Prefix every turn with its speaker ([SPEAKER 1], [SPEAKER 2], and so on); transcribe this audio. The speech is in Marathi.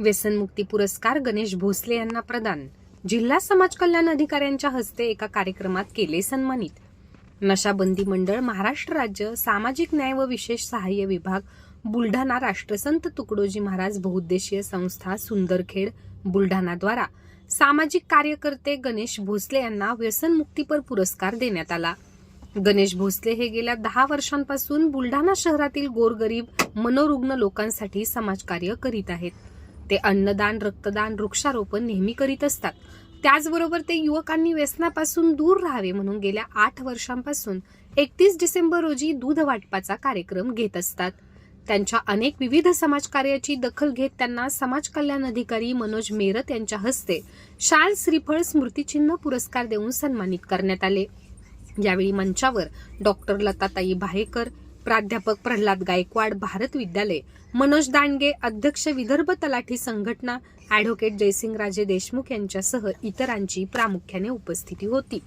[SPEAKER 1] व्यसनमुक्ती पुरस्कार गणेश भोसले यांना प्रदान. जिल्हा समाज कल्याण अधिकाऱ्यांच्या हस्ते एका कार्यक्रमात केले सन्मानित. नशाबंदी मंडळ महाराष्ट्र राज्य सामाजिक न्याय व विशेष सहाय्य विभाग बुलढाणा राष्ट्रसंत तुकडोजी महाराज बहुउद्देशीय संस्था सुंदरखेड बुलढाणाद्वारा सामाजिक कार्यकर्ते गणेश भोसले यांना व्यसनमुक्तीपर पुरस्कार देण्यात आला. गणेश भोसले हे गेल्या दहा वर्षांपासून बुलढाणा शहरातील गोरगरीब मनोरुग्ण लोकांसाठी समाजकार्य करीत आहेत. ते अन्नदान रक्तदान वृक्षारोपण नेहमी करीत असतात. त्याचबरोबर ते युवकांनी व्यसनापासून दूर राहावे म्हणून गेल्या आठ वर्षांपासून एकतीस डिसेंबर रोजी दूध वाटपाचा कार्यक्रम घेत असतात. त्यांच्या अनेक विविध समाजकार्याची दखल घेत त्यांना समाज कल्याण अधिकारी मनोज मेरत यांच्या हस्ते शाल श्रीफळ स्मृतिचिन्ह पुरस्कार देऊन सन्मानित करण्यात आले. यावेळी मंचावर डॉक्टर लताताई भायेकर प्राध्यापक प्रल्हाद गायकवाड भारत विद्यालय मनोज दांडगे अध्यक्ष विदर्भ तलाठी संघटना ॲडव्होकेट जयसिंगराजे देशमुख यांच्यासह इतरांची प्रामुख्याने उपस्थिती होती.